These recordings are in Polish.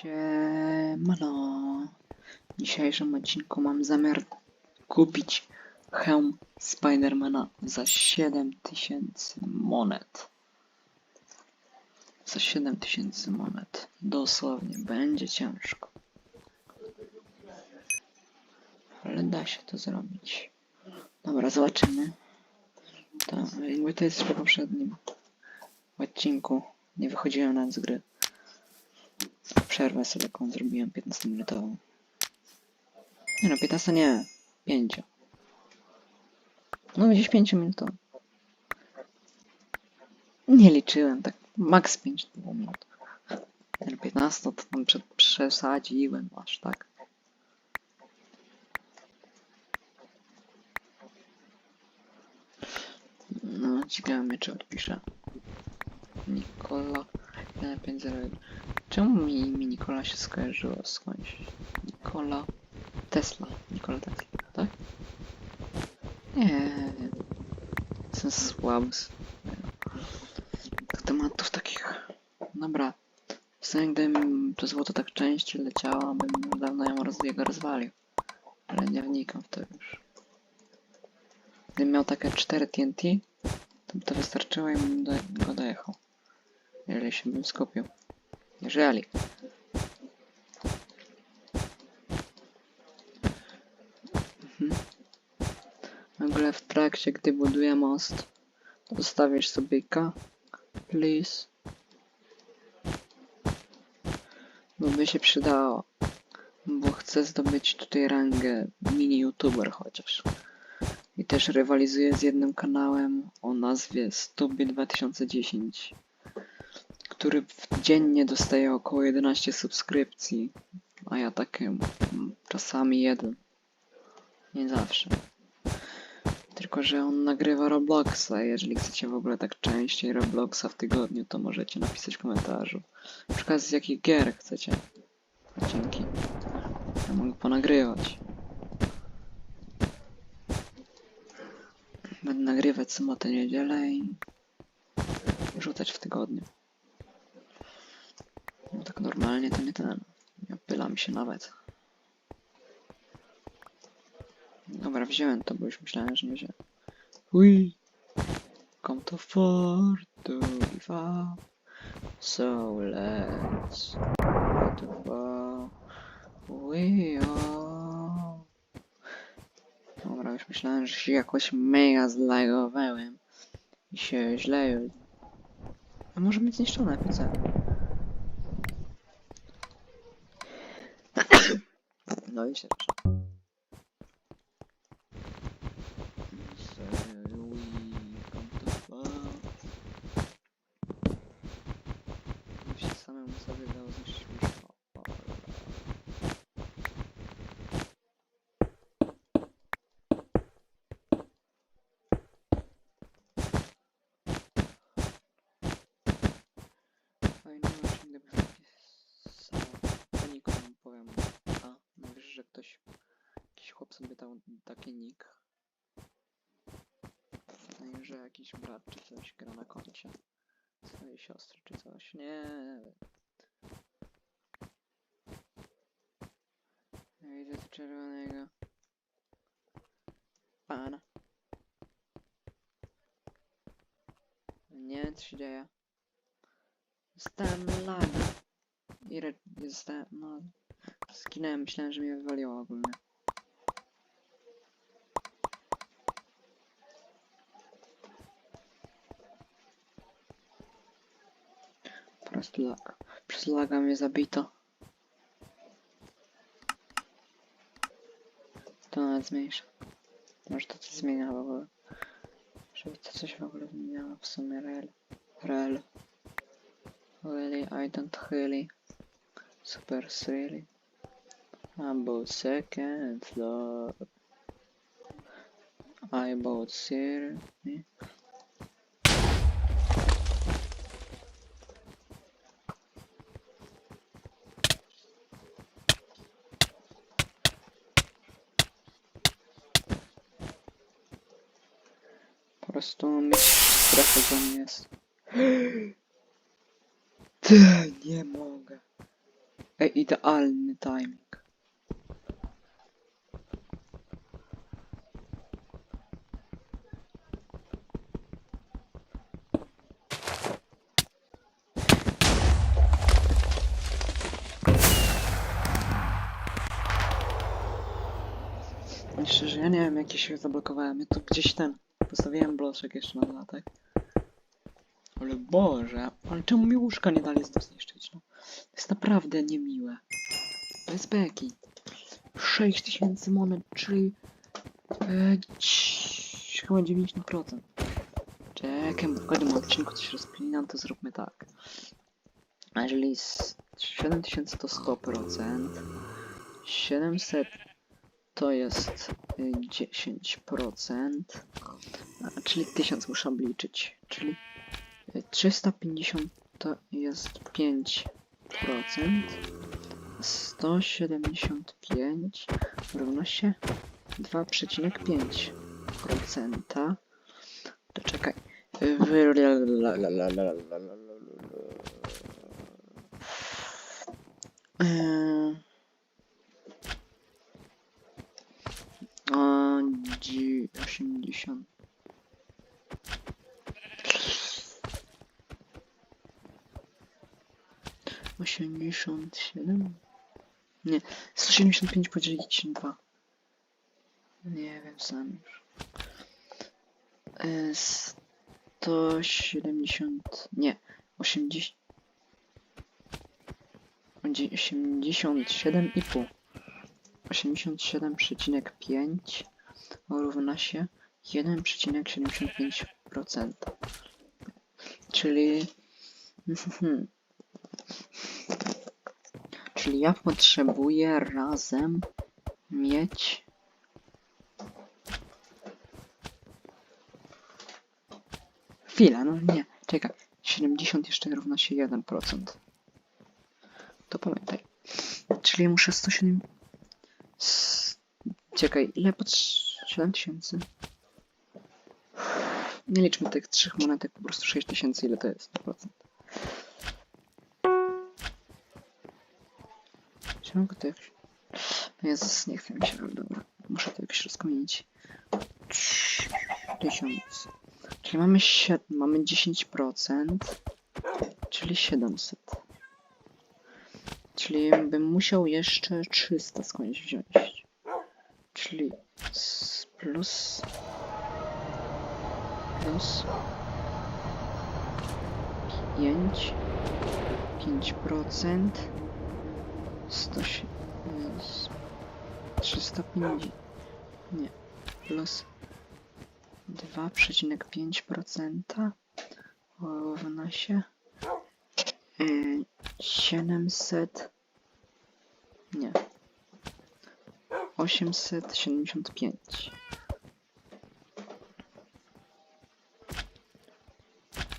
Siemano. W dzisiejszym odcinku mam zamiar kupić hełm Spidermana za 7000 monet. Za 7000 monet. Dosłownie, będzie ciężko. Ale da się to zrobić. Dobra, zobaczymy. To, jakby to jest po poprzednim odcinku. Nie wychodziłem nawet z gry. Przerwę sobie taką zrobiłem 15 minutową. Nie no, 15 nie. 5. No gdzieś 5 minutową. Nie liczyłem, tak max 5 to było minut. Ten 15 to tam przesadziłem aż tak. No, ciekawe czy odpiszę. Nikola 150. Czemu mi, mi Nikola się skojarzyło skądś? Nikola Tesla. Nikola Tesla, tak? Nie wiem. Jestem słaby z tematów takich. Dobra. Zanim gdybym to złoto tak częściej leciało, bym dawno ją roz, jego rozwalił. Ale nie wnikam w to już. Gdybym miał takie 4 TNT, to by to wystarczyło i bym do, go dojechał. Jeżeli się bym skupił. Jeżeli. Mhm. W ogóle w trakcie, gdy buduję most, zostawisz sobie K, please. Bo by się przydało. Bo chcę zdobyć tutaj rangę mini youtuber chociaż. I też rywalizuję z jednym kanałem o nazwie Stubie 2010 który dziennie dostaje około 11 subskrypcji, a ja takie mm, czasami jeden. Nie zawsze. Tylko, że on nagrywa Robloxa. Jeżeli chcecie w ogóle tak częściej Robloxa w tygodniu, to możecie napisać w komentarzu. Na przykład z jakich gier chcecie odcinki. Ja mogę ponagrywać. Będę nagrywać sobotę, niedzielę i rzucać w tygodniu. No tak normalnie to nie ten. Nie opylam się nawet. Dobra, wziąłem to, bo już myślałem, że wziąłem. Ui! Come to for to give up. So let's. We are. Dobra, już myślałem, że się jakoś mega zlagowałem. I się źle... A może być zniszczone PC? No i się się samemu sobie dało zniszczyć łóżko. O, Fajny odcinek, gdyby wpisał. To nikomu powiem. A, mówisz, że ktoś, jakiś chłop sobie dał taki nick. No i że jakiś brat czy coś gra na koncie swojej siostry czy coś. Nie. Ja Widzę czerwonego pana. Nie co się dzieje. Zostałem laga. I re- zostałem, no... Skinąłem, myślałem, że mnie wywaliło ogólnie. Przez laga mnie zabito. To nawet zmniejsza. Może to coś zmienia w ogóle. Żeby to coś w ogóle zmieniało w sumie rel. Rel. Really, I don't really. Super really. About second floor. I bought cereal. Prostu myśl strefy za mnie jest. Ty, nie mogę. Ej, idealny timing. I Szczerze, ja nie wiem, jakie się zablokowałem. Ja tu gdzieś ten. Postawiłem bloczek jeszcze na dodatek. Ale Boże, ale czemu mi łóżka nie dali zniszczyć, no? To jest naprawdę niemiłe. To jest beki. 6000 monet, czyli... E, chyba 90%. Czekaj, bo w każdym odcinku coś rozpinam, to zróbmy tak. A jeżeli z 7000 to 100%, 700 to jest 10%, a, czyli 1000 muszę obliczyć, czyli y, 350 to jest 5%, 175 równa się 2,5%. To czekaj. Eee, a, dzi- 80. Osiemdziesiąt siedem? Nie, 175 podzielić na 2. Nie wiem sam już. E, 170. Nie, 80. 87,5. 87,5 równa się 1,75%. Czyli. Czyli ja potrzebuję razem mieć. Chwilę, no nie, czekaj. 70 jeszcze równa się 1%. To pamiętaj. Czyli muszę 107. S... Czekaj, ile pod 7000? Nie liczmy tych trzech monetek, po prostu 6000, ile to jest? 100%. Czy mogę to jakoś... Jezus, nie chcę mi się, ale dobra. Muszę to jakoś rozkminić. 1000. Czyli mamy 7, mamy 10%, czyli 700. Czyli bym musiał jeszcze 300 skądś wziąć. Czyli plus plus 5 5% 100 350 nie. Plus 2,5% równa się. Y, 700 nie. 875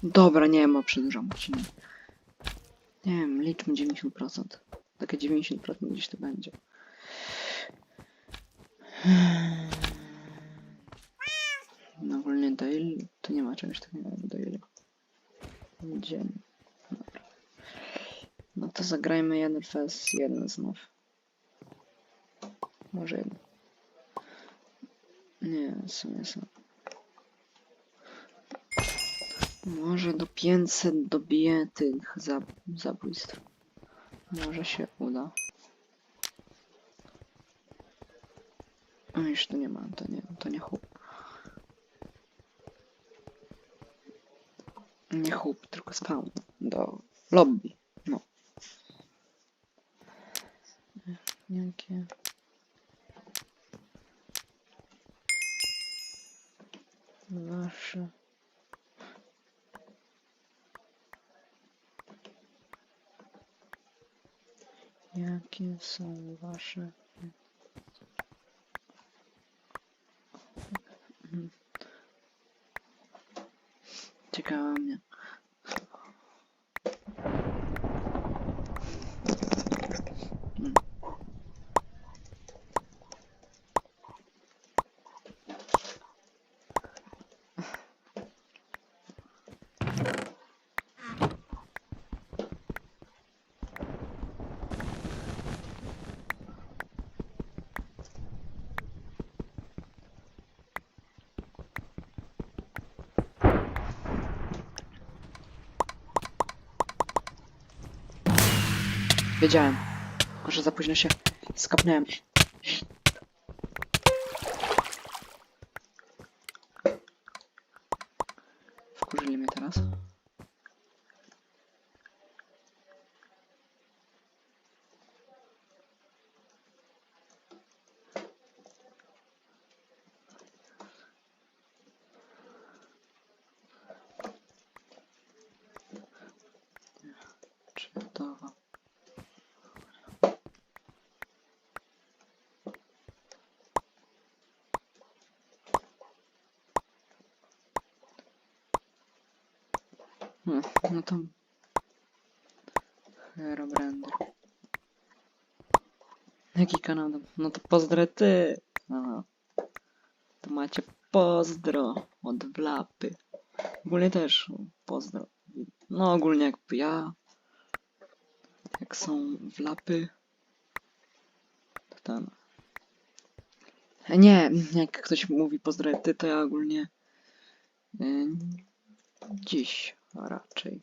Dobra, nie ma przedłużam odcinek. Nie wiem, liczmy 90%. Takie 90% gdzieś to będzie. No ogólnie daily, to nie ma czegoś takiego jak daily. Dzień. Dobra. No to zagrajmy jeden fest, jeden znów. Może jeden. Nie, w sumie są. Może do 500 dobiję tych zab zabójstw. Może się uda. No już tu nie ma, to nie, to nie chłop. Nie chłop, tylko spawn. Do lobby. No. Jakie? Wasze. Jakie są wasze Mhm. Ciekawe mnie. Mm. Wiedziałem. Może za późno się skapnąłem. Wkurzyli mnie teraz. Czy to... No, no to... Herobrander. Jaki kanał? tam? No to pozdro ty. Aha. To macie pozdro od Wlapy. Ogólnie też pozdro. No ogólnie jakby ja. Jak są Wlapy. To ten. Nie, jak ktoś mówi pozdro ty, to ja ogólnie... y, Dziś raczej.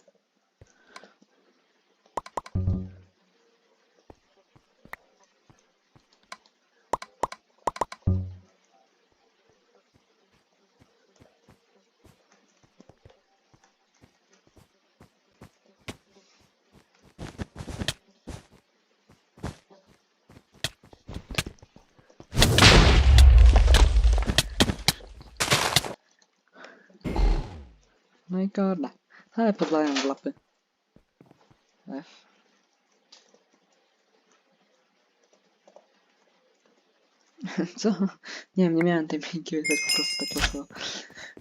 Kurde. Ale podlają w lapy. F. Co? Nie wiem, nie miałem tej minki wygrać, po prostu tak losowo.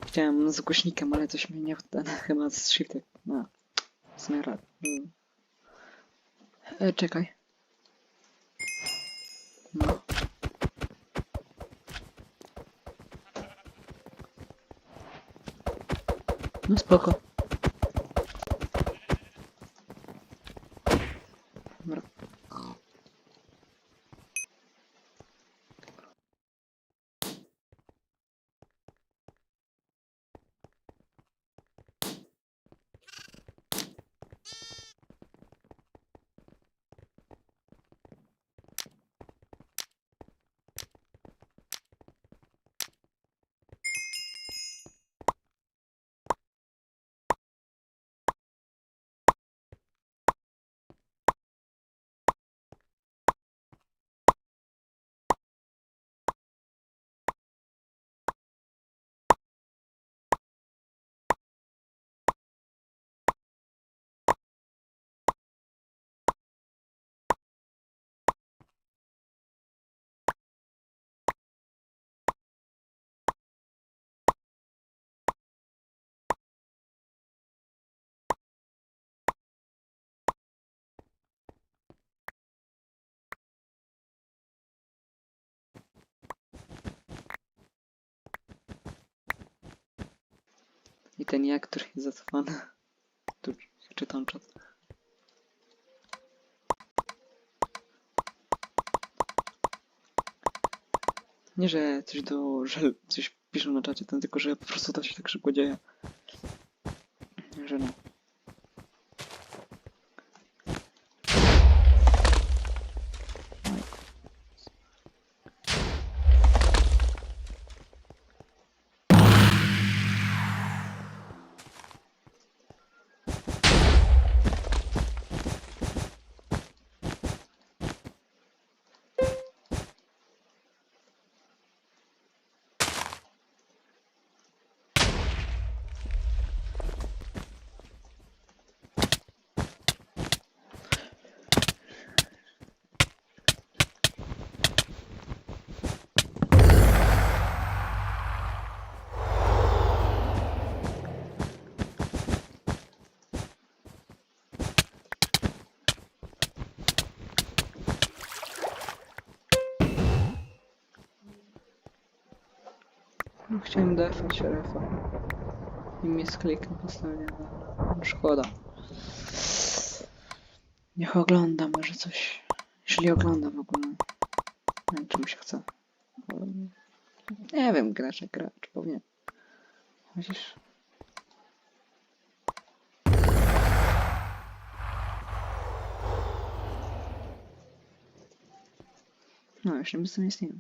Chciałem z głośnikiem, ale coś mnie nie ten, chyba z shiftem. No. Zmiara. Mm. E, czekaj. No. No spoko. Dobra. I ten jak, który jest zacofany. Tu czytam czat. Nie, że coś do, że coś piszą na czacie, ten tylko, że po prostu to się tak szybko dzieje. Że no. No, chciałem defać refa. I mi sklik postawię. Szkoda. Niech ogląda może coś. Jeśli ogląda w ogóle. Nie wiem, czy mu się chce. Nie wiem, gracz jak gracz, powinien. Chociaż... No, już nie bez istnieją.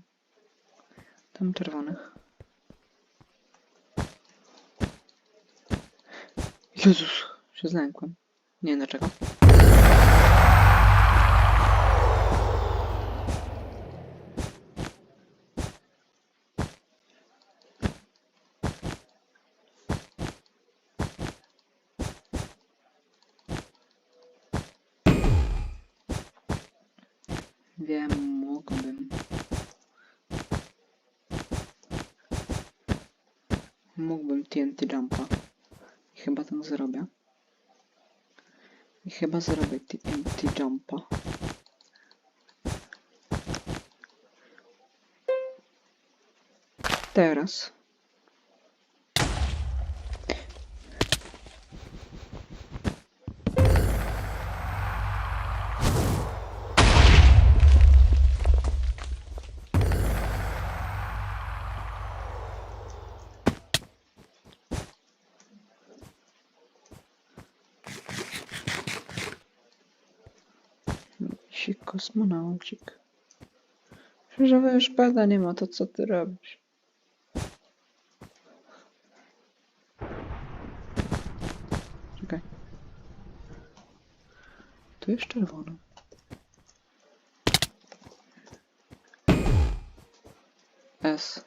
Tam czerwonych. Jezus, się zlękłem. Nie wiem dlaczego. Wiem, mógłbym. Mógłbym TNT jumpa. Chyba ten zrobię. I chyba zrobię TNT jumpa. Teraz. Kosmonaucik. Że już pada nie ma, to co ty robisz? Czekaj. Tu jest czerwono. S.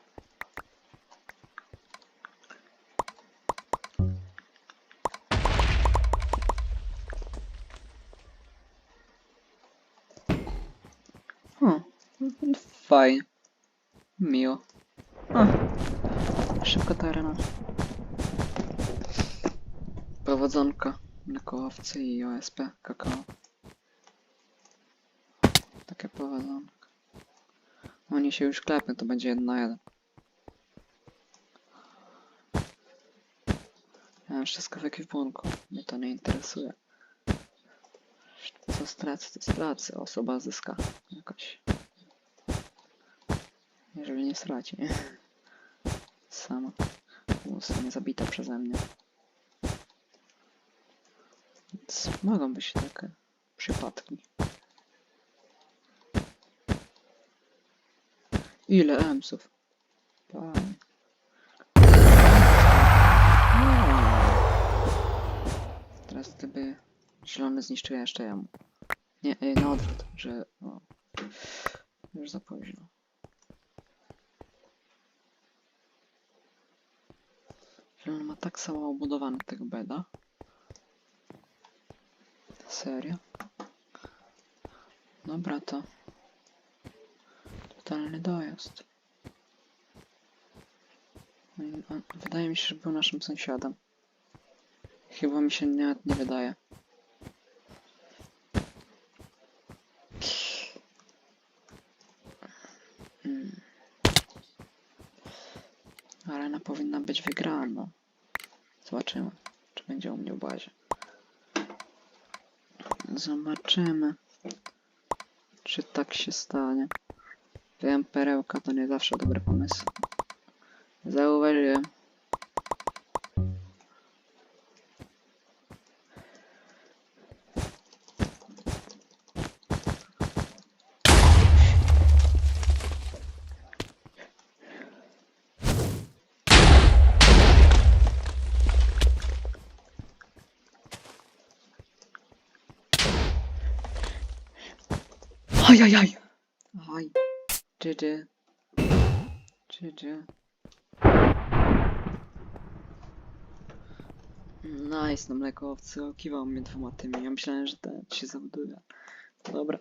fajnie. Miło. O, szybko ta arena. Prowodzonka na kołowcy i OSP kakao. Takie prowadzonka. Oni się już klepią, to będzie jedna na jeden. Ja mam wszystko w ekwipunku. Mnie to nie interesuje. Co stracę, to stracę. Osoba zyska jakoś. Jeżeli nie straci. Sama. Zostanie zabita przeze mnie. Więc mogą być takie przypadki. Ile emsów? Panie. Teraz gdyby zielony zniszczył jeszcze jemu. Nie, e, na odwrót, że o, już za późno. Zielony ma tak samo obudowany tego beda. Serio? Dobra to. Totalny dojazd. On- on- Wydaje mi się, że był naszym sąsiadem. Chyba mi się nie, nie wydaje. Arena powinna być wygrana. Zobaczymy, czy będzie u mnie w bazie. Zobaczymy, czy tak się stanie. Wiem, perełka to nie zawsze dobry pomysł. Zauważyłem. Ajajaj! Aj. GG. GG. Nice, no mleko owcy okiwał mnie dwoma tymi. Ja myślałem, że ten się zabuduje. Dobra.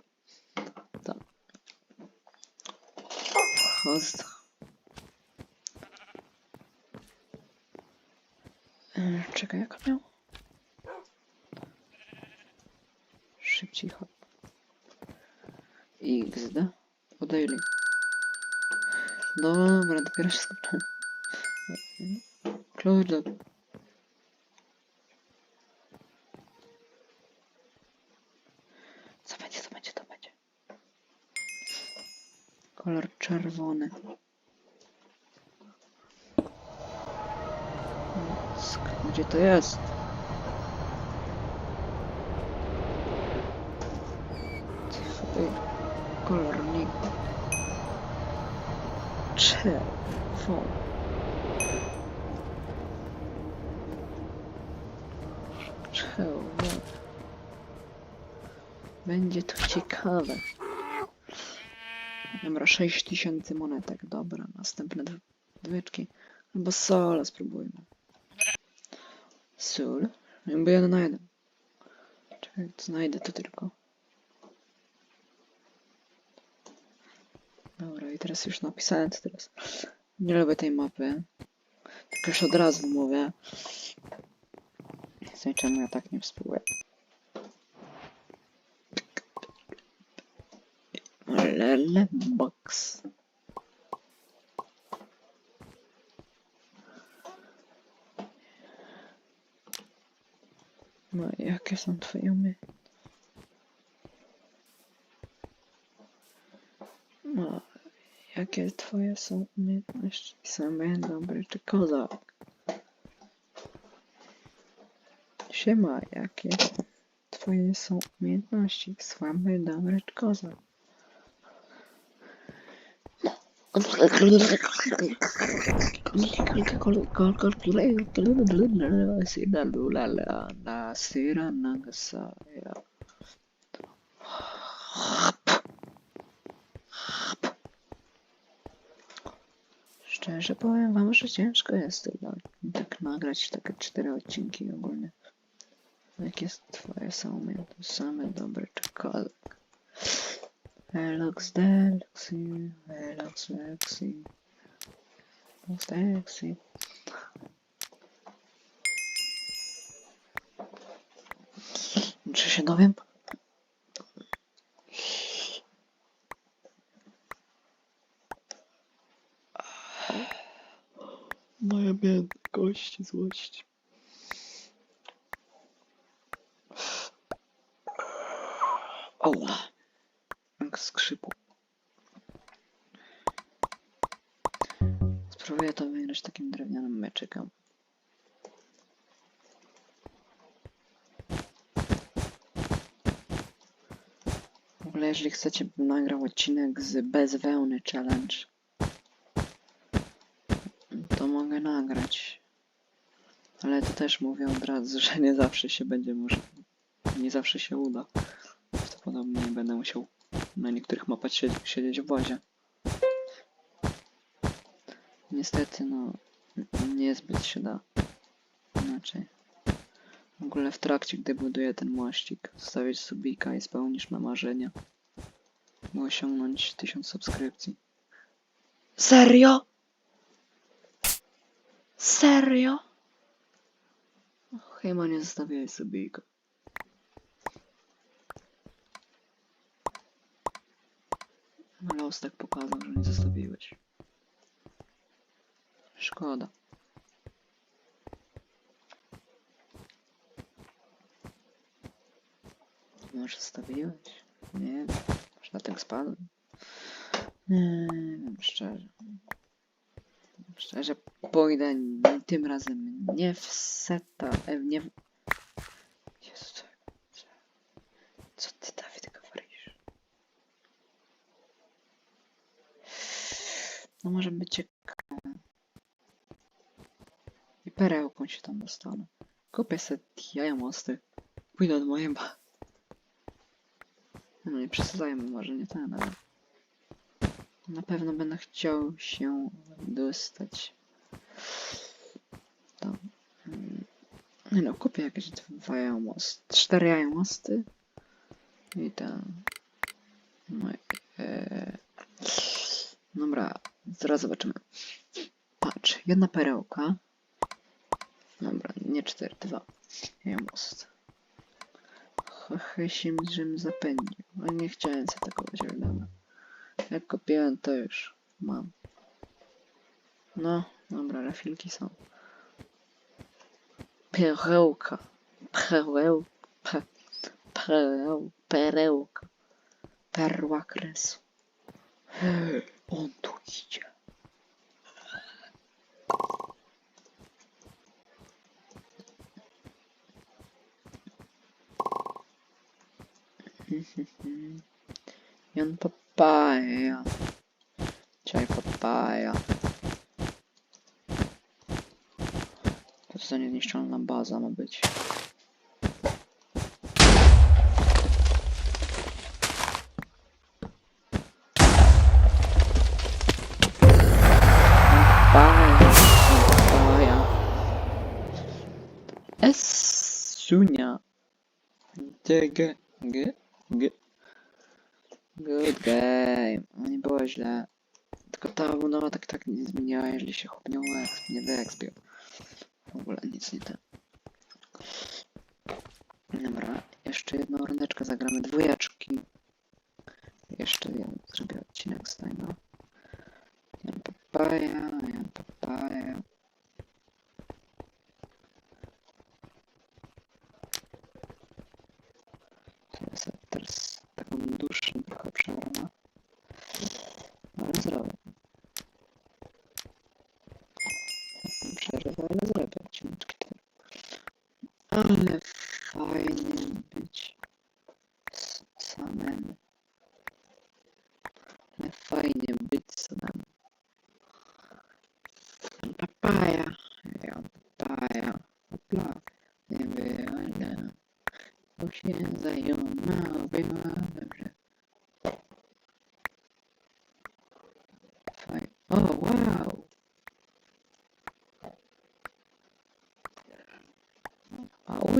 Tak. Host. E, Czekaj, jak miał? Szybciej hop. XD. O daily. Dobra, dopiero się skupiłem. Kurde. Co będzie, co będzie, to będzie. Kolor czerwony. Gdzie to jest? Ty, Kolor nie. Telefon. Czemu? Będzie to ciekawe. Dobra, 6000 monetek, dobra. Następne dw- dwyczki. Albo sola spróbujmy. Sól? Jakby jeden na jeden. Czekaj, znajdę to tylko. Dobra, i teraz już napisałem to teraz. Nie lubię tej mapy. Tylko już od razu mówię. Nie czemu ja tak nie współuję. Lele box. No jakie są twoje umiejętności? No, jakie twoje są umiejętności? Same dobry czy kozak? Siema, jakie twoje są umiejętności? Słaby, dobry czy kozak? Sira nagasaya. Szczerze powiem wam, że ciężko jest tak nagrać takie cztery odcinki ogólnie. Jak jest twoje same, to same dobre czekolak. Velox Deluxy, Velox Lexi. Lexi. Czy się dowiem? Biedna kość złości. Oła. Jak skrzypu. Spróbuję to wygrać takim drewnianym meczykiem. W ogóle jeżeli chcecie, bym nagrał odcinek z bez wełny challenge, nagrać. Ale to też mówię od razu, że nie zawsze się będzie może, nie zawsze się uda. Prawdopodobnie będę musiał na niektórych mapach siedzieć, w wozie. Niestety, no, niezbyt się da inaczej. W ogóle w trakcie, gdy buduję ten mościk, zostawić subika i spełnisz me marzenia. By osiągnąć 1000 subskrypcji. Serio? Serio? Chyba nie zostawiaj subika. No los tak pokazał, że nie zostawiłeś. Szkoda. Może zostawiłeś? Nie wiem. Może dlatego spadłem? Nie wiem, szczerze. Szczerze pójdę tym razem nie w seta, e, nie w... Jezu, co, co, co ty Dawid говоришь? No może być ciekawe. I perełką się tam dostanę. Kupię sobie jaja mosty. Pójdę od mojej ba. No nie przesadzajmy, może nie ten, ale... Na pewno będę chciał się dostać tam. Mm, no, kupię jakieś dwa jajomosty, cztery jajomosty i tam. No e... Dobra, zaraz zobaczymy. Patrz, jedna perełka. Dobra, nie cztery, dwa jajomosty. Trochę się żem zapędził, a nie chciałem tego wziąć, dobra. Jak kupiłem, to już mam. No, dobra, refilki są. Perełka. Pereł. Pe, pereł. Perełka. Perła kresu. On tu idzie. Jan papaja. Czaj, pap papaja. To za niezniszczalna baza ma być. Papaja. Papaja. Esunia. G, G, G, G. Good game. Nie było źle. Tylko ta budowa tak tak nie zmieniała, jeżeli się chłop nie uexp, nie wyexpił. W ogóle nic nie ten. Dobra, jeszcze jedną rundeczkę zagramy, dwójeczki. Jeszcze jeden zrobię odcinek z tego. Papaja. To jest teraz taką dłuższą trochę przerwę. Ale zrobię. Taką przerwę, ale zrobię odcineczki te. Ale fajnie być s- samemu. Ale fajnie być samemu. Papaja, ja papaja, hopla, nie wyjdę, bo się zajęła, była dobrze. Fajnie. O, wow!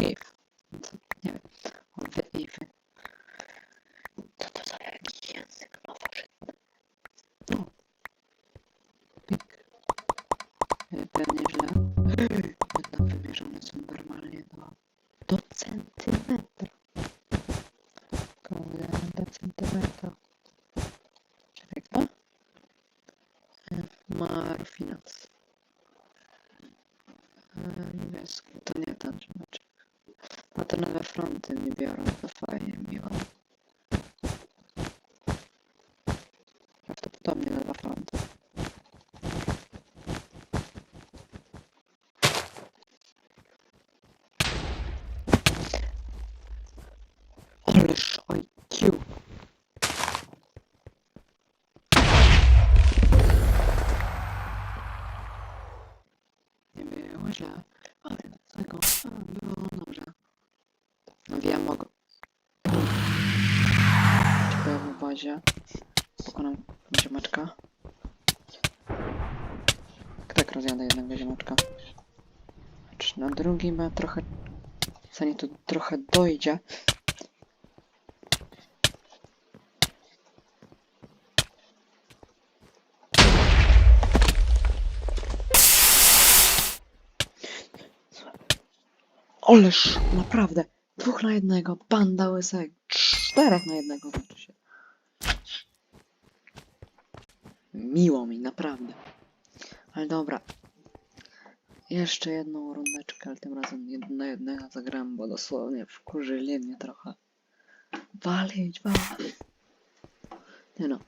A nowe fronty nie biorą, to fajnie, miło. Prawdopodobnie nowa fronty. Ależ IQ. Nie było źle, Bazie. Pokonam ziomeczka. Tak rozjadę jednego ziomeczka. Czy na drugim ma trochę... Zanim tu trochę dojdzie. Oleż, naprawdę. Dwóch na jednego, banda łysek. Czterech na jednego znaczy się. Miło mi, naprawdę. Ale dobra. Jeszcze jedną rundeczkę, ale tym razem jedno na jednego zagram, bo dosłownie wkurzyli mnie trochę. Walić, walić. Nie no.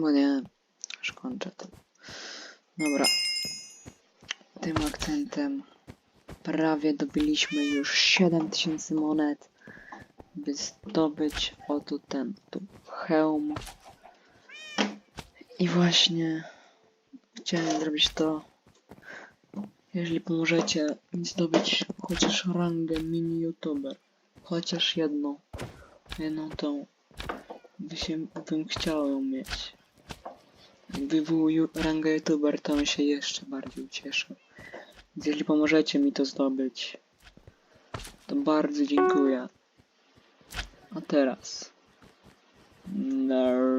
Bo nie, już kończę to. Dobra. Tym akcentem prawie dobiliśmy już 7000 monet, by zdobyć oto ten tu hełm. I właśnie chciałem zrobić to, jeżeli pomożecie mi zdobyć chociaż rangę mini youtuber, chociaż jedną, jedną tą, by się, bym chciał ją mieć. Jakby był ranga youtuber, to bym się jeszcze bardziej ucieszył. Więc jeśli pomożecie mi to zdobyć, to bardzo dziękuję. A teraz. Nara.